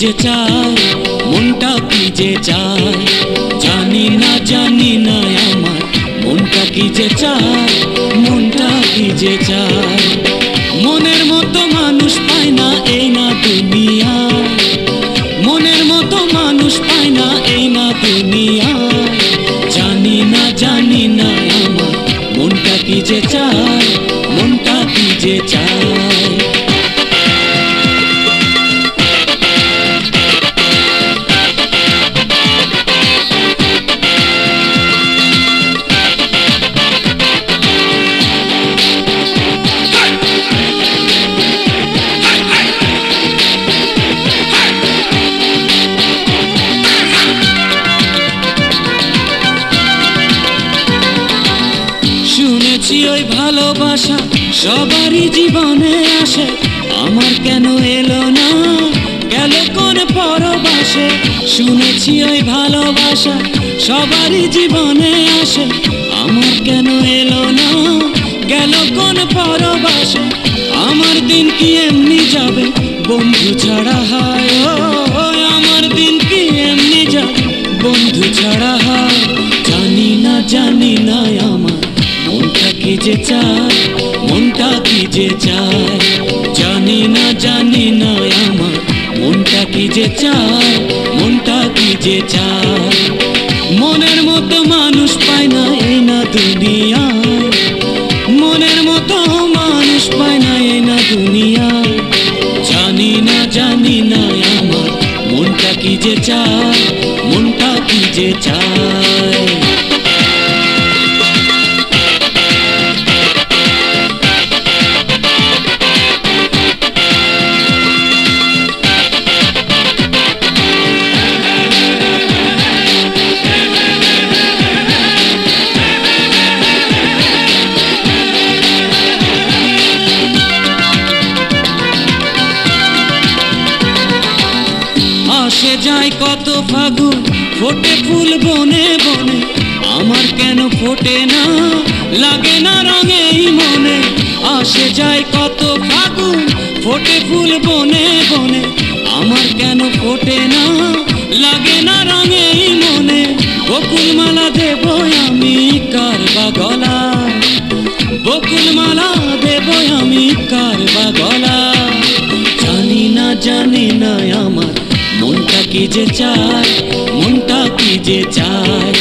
যে চায়? মনটা কি যে চায়? জানি না জানি না আমার, মনটা কি যে চায়? মনটা কি যে চায়? মনের মতো মানুষ পায় না এই না দুনিয়ায় মনের মতো মানুষ পায় না এই না দুনিয়ায় জানি না জানি না আমার, মনটা কি যে চায়? মনটা কি যে চায়? ভালোবাসা সবারই জীবনে আসে। আমার কেন এলো না? গেল কোন পরবাসে? শুনেছি ওই ভালোবাসা সবারই জীবনে আসে। আমার কেন এলো না? গেল কোন পরবাসে? আমার দিন কি এমনি যাবে? বন্ধু ছাড়া হয় আমার দিন কি এমনি যাবে? বন্ধু ছাড়া হয়, জানি না জানি না কি যে চায়, মনটা কি যে চায়, জানি না জানি না আমার, মনটা কি যে চায়, মনটা কি যে চায়। মনের মতো মানুষ পায় না এই না দুনিয়া মনের মতো মানুষ পায় না এই না দুনিয়ায়। জানি না জানি না আমার, মনটা কি যে চায়, মনটা কি যে চায়। আসে যায় কত ফাগুন, ফোটে ফুল বনে বনে। আমার কেন ফোটে না? লাগে না রঙে মনে। আসে যায় কত ফাগুন, ফোটে ফুল বনে বনে। আমার কেন ফোটে না? লাগে না রঙে মনে। বকুল মালা দেব যে চায়, মনটা কি যে চায়?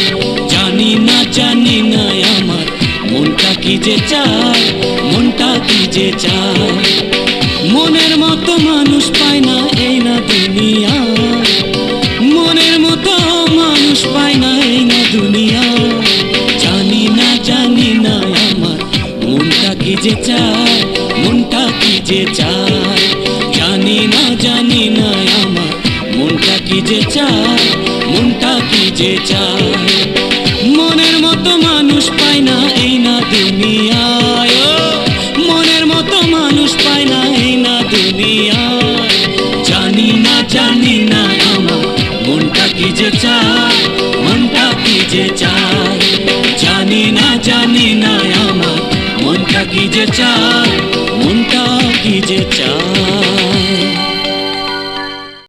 জানি না জানি না আমার, মনটা কি যে চায়? মনটা কি যে চায়? মনের মতো মানুষ পায় না এই না দুনিয়ায় মনের মতো মানুষ পায় না এই না দুনিয়ায় জানি না জানি না আমার, মনটা কি যে চায়? মনটা কি যে চায়? জানি না জানি না কি যে চায়, মনটা কি যে চায়? মনের মতো মানুষ পায় না এই না দুনিয়ায় মনের মতো মানুষ পায় না এই না দুনিয়ায়। জানি না জানি না আমার মনটা কি যে চায়, মনটা কি যে চায়? জানি না জানি না আমার মনটা কি যে চায়।